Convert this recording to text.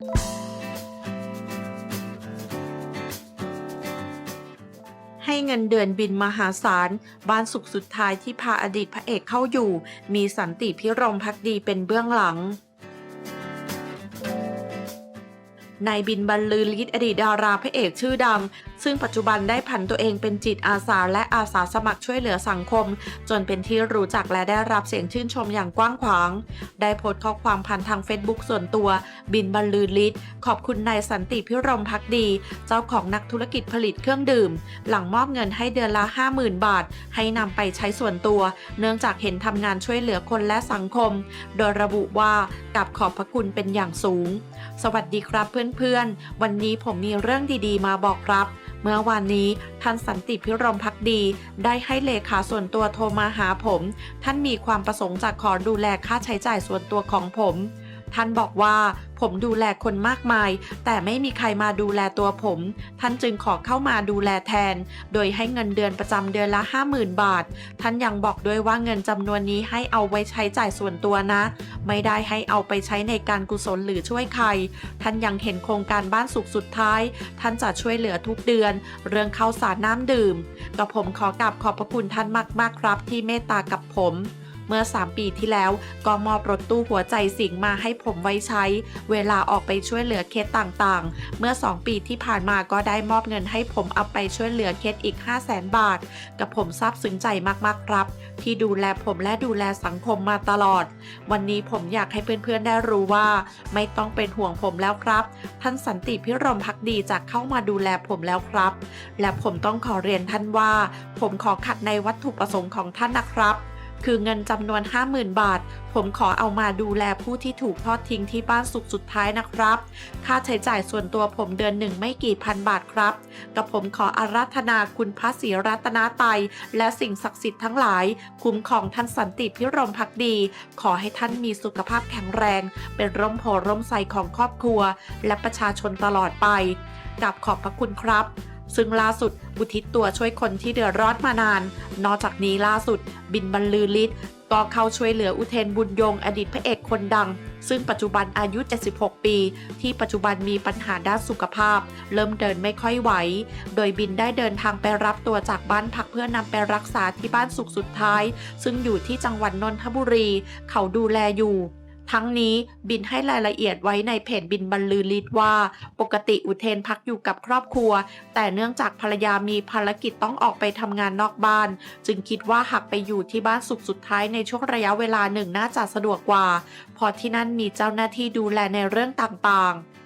ให้เงินเดือนบินมหาศาล บ้านสุขสุดท้ายที่พาอดีตพระเอกเข้าอยู่ มีสันติพิรมพักดีเป็นเบื้องหลังนายบินบรรลือฤทธิ์อดีตดาราพระเอกชื่อดัง ซึ่งปัจจุบันได้ผันตัวเองเป็นจิตอาสาและอาสาสมัครช่วยเหลือสังคม จนเป็นที่รู้จักและได้รับเสียงชื่นชมอย่างกว้างขวาง ได้โพสต์ข้อความผ่านทางเฟซบุ๊กส่วนตัว บินบรรลือฤทธิ์ขอบคุณนายสันติพิรมพักดี เจ้าของนักธุรกิจผลิตเครื่องดื่ม หลังมอบเงินให้เดือนละ 50,000 บาท ให้นำไปใช้ส่วนตัว เนื่องจากเห็นทำงานช่วยเหลือคนและสังคม โดยระบุว่ากับขอบพระคุณเป็นอย่างสูง สวัสดีครับเพื่อนๆ วันนี้ผมมีเรื่องดีๆ มาบอกครับ เมื่อวานนี้ท่านสันติพิรมพักดี ได้ให้เลขาส่วนตัวโทรมาหาผม ท่านมีความประสงค์จะขอดูแลค่าใช้จ่ายส่วนตัวของผม ท่านบอกว่าผมดูแลคนมากมาย แต่ไม่มีใครมาดูแลตัวผม ท่านจึงขอเข้ามาดูแลแทน โดยให้เงินเดือนประจำเดือนละ 50,000 บาท ท่านยังบอกด้วยว่าเงินจำนวนนี้ให้เอาไว้ใช้จ่ายส่วนตัวนะ ไม่ได้ให้เอาไปใช้ในการกุศลหรือช่วยใคร ท่านยังเห็นโครงการบ้านสุขสุดท้าย ท่านจะช่วยเหลือทุกเดือน เรื่องข้าวสารน้ำดื่มกับผมขอกราบขอบพระคุณท่านมากๆครับ ที่เมตตากับผม เมื่อ 3 ปีที่แล้วก็มอบรถตู้หัวใจสิงมาให้ผมไว้ใช้ เวลาออกไปช่วยเหลือเคสต่างๆ เมื่อ 2 ปีที่ผ่านมาก็ได้มอบเงินให้ผมเอาไปช่วยเหลือเคสอีก 5 0 0แสนบาท กับผมซาบซึ้งใจมากๆครับ ที่ดูแลผมและดูแลสังคมมาตลอด วันนี้ผมอยากให้เพื่อนๆได้รู้ว่า ไม่ต้องเป็นห่วงผมแล้วครับ ท่านสันติพิรมพักดีจะเข้ามาดูแลผมแล้วครับ และผมต้องขอเรียนท่านว่า ผมขอขัดในวัตถุประสงค์ของท่านนะครับ คือเงินจำนวน 50,000 บาท ผมขอเอามาดูแลผู้ที่ถูกทอดทิ้งที่บ้านสุขสุดท้ายนะครับ ค่าใช้จ่ายส่วนตัวผมเดือนหนึ่งไม่กี่พันบาทครับ กับผมขออาราธนาคุณพระศรีรัตนาไตรัยและสิ่งศักดิ์สิทธิ์ทั้งหลาย คุ้มครองท่านสันติพิรมพักดี ขอให้ท่านมีสุขภาพแข็งแรง เป็นร่มโพร่มใสของครอบครัว และประชาชนตลอดไปกับขอบพระคุณครับ ซึ่งล่าสุดอุทิศตัวช่วยคนที่เดือดร้อนมานาน นอกจากนี้ล่าสุด บินบรรลือฤทธิ์ก็เข้าช่วยเหลืออุเทนบุญยงอดีตพระเอกคนดัง ซึ่งปัจจุบันอายุ 76 ปี ที่ปัจจุบันมีปัญหาด้านสุขภาพ เริ่มเดินไม่ค่อยไหว โดยบินได้เดินทางไปรับตัวจากบ้านพักเพื่อนำไปรักษาที่บ้านสุขสุดท้าย ซึ่งอยู่ที่จังหวัดนนทบุรี เขาดูแลอยู่ ทั้งนี้บินให้รายละเอียดไว้ในเพจบินบรรลือฤทธิ์ว่า ปกติอุเทนพักอยู่กับครอบครัว แต่เนื่องจากภรรยามีภารกิจต้องออกไปทำงานนอกบ้าน จึงคิดว่าหากไปอยู่ที่บ้านสุขสุดท้ายในช่วงระยะเวลาหนึ่งน่าจะสะดวกกว่าเพราะที่นั่นมีเจ้าหน้าที่ดูแลในเรื่องต่างๆ